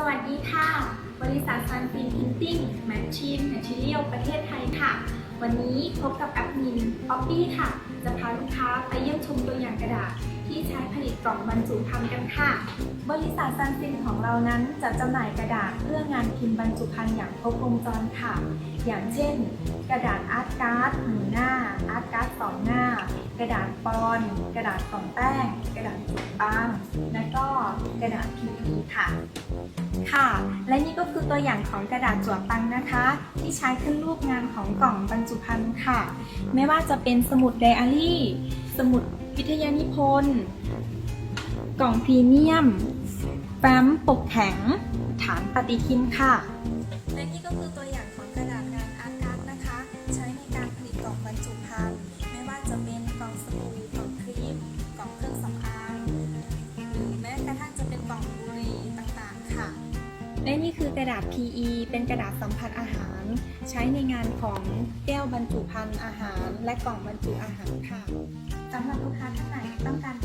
สวัสดีค่ะ บริษัทซันฟินพิมพ์ติ้งแมชชีนแมชชีเรียลประเทศไทยค่ะ วันนี้พบกับแอดมินป๊อปปี้ค่ะ จะพาลูกค้าไปเยี่ยมชมตัวอย่างกระดาษ ที่ใช้ผลิตกล่องบรรจุภัณฑ์กันค่ะ บริษัทซันฟินของเรานั้นจะจำหน่ายกระดาษเพื่องานพิมพ์บรรจุภัณฑ์อย่างครบวงจรค่ะ อย่างเช่น กระดาษอาร์ตการ์ดหนึ่งหน้า อาร์ตการ์ดสองหน้า กระดาษปอนกระดาษกล่องแป้ง กระดาษจุดปังและก็กระดาษ PE ค่ะ ค่ะ และนี่ก็คือตัวอย่างของกระดาษจั่วปังนะคะ ที่ใช้ขึ้นรูปงานของกล่องบรรจุภัณฑ์ค่ะ ไม่ว่าจะเป็นสมุดไดอารี่ สมุดวิทยานิพนธ์กล่องพรีเมียมแฟ้มปกแข็ง ฐานปฏิทินค่ะ และนี่ก็คือตัวอย่างของกระดาษงานอาร์ตการ์ดนะคะ ใช้ในการผลิตกล่องบรรจุภัณฑ์ไม่ว่าจะเป็นกล่องสบู่กล่อง และนี่คือกระดาษ PE เป็นกระดาษสัมผัสอาหาร ใช้ในงานของแก้วบรรจุภัณฑ์อาหาร และกล่องบรรจุอาหารค่ะสำหรับลูกค้าท่านไหนต้องการ